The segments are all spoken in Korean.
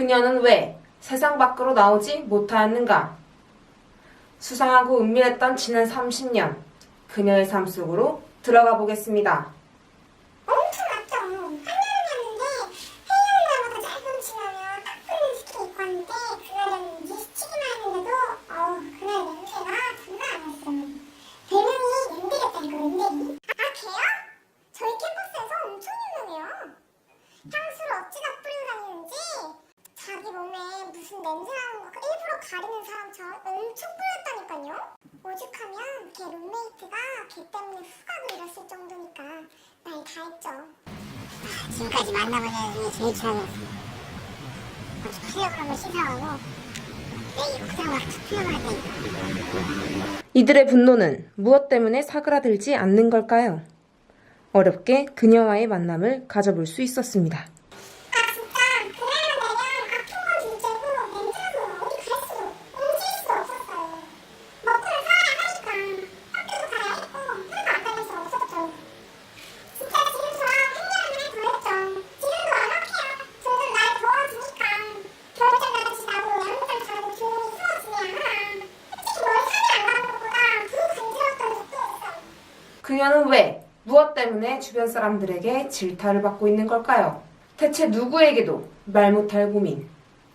그녀는 왜 세상 밖으로 나오지 못하였는가? 수상하고 은밀했던 지난 30년, 그녀의 삶 속으로 들어가 보겠습니다. 엄청 낮죠. 한여름이었는데 해여름날보다 짧은 치마면 딱 붙는 스킨 입고 왔는데 그날은 미스치기만 했는데도 어우 그날 냄새가 장난 아니었어요. 별명이 연대겼다니까 연대기. 아 걔요? 저희 캠퍼스에서 엄청 유명해요. 향수를 어찌나 뿌리고 다니는지 자기 몸에 무슨 냄새 나는 거 일부러 가리는 사람처럼 엄청 뿌렸다니까요. 오죽하면 걔 룸메이트가 걔 때문에 후각을 잃었을 정도니까 말 다 했죠. 지금까지 만나본 애 중에 제일. 먼저 풀려고 하면 하다니까. 이들의 분노는 무엇 때문에 사그라들지 않는 걸까요? 어렵게 그녀와의 만남을 가져볼 수 있었습니다. 아 진짜 그날만 되면 아픈 건 둘째고 냄새나서 어디 갈 수도 움직일 수도 없었어요. 먹고는 살아야 하니까 학교도 가야 했고 하나도 안 다닐 수 없었죠. 진짜 지금처럼 한여름에 더했죠. 지금도 완벽해요. 점점 날 더워지니까 겨울장가도 지나고 야름장 가도 조용히 추워지네요. 솔직히 머리 산에 안 가는 것보다 더 간지러웠던 적도 있어요. 그녀는 왜, 무엇 때문에 주변 사람들에게 질타를 받고 있는 걸까요? 대체 누구에게도 말 못할 고민.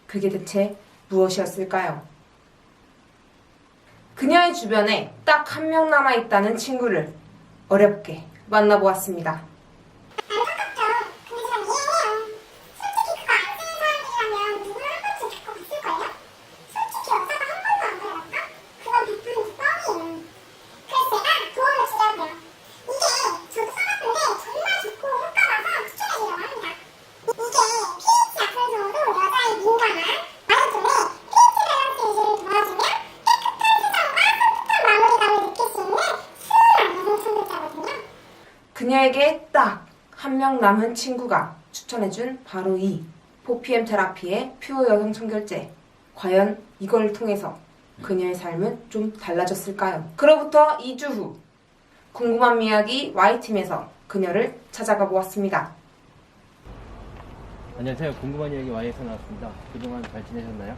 그게 대체 무엇이었을까요? 그녀의 주변에 딱 한 명 남아 있다는 친구를 어렵게 만나보았습니다. 안타깝죠. 근데 전 이해해요. 솔직히 그거 안 쓰는 사람들이라면 누구나 한 번쯤 겪고 봤을걸요? 솔직히 여자가 한 번도 안 그래봤다? 그건 100% 뻥이에요. 그래서 제가 조언을 주려고요. 이게 저도 써봤는데 정말 좋고 효과라서 추천해드리려고 합니다. 이게 pH 약할 정도 여자의 민감한 마이톤에 pH 밸런스 유지를 도와주며 깨끗한 세정과 산뜻한 마무리감을 느낄 수 있는 수월한 여성 청결자거든요. 그녀에게 딱 한 명 남은 친구가 추천해준 바로 이 포피엠 테라피의 퓨어 여성 청결제. 과연 이걸 통해서 그녀의 삶은 좀 달라졌을까요? 그로부터 2주 후 궁금한 이야기 Y팀에서 그녀를 찾아가 보았습니다. 안녕하세요. 궁금한 이야기 Y에서 나왔습니다. 그동안 잘 지내셨나요?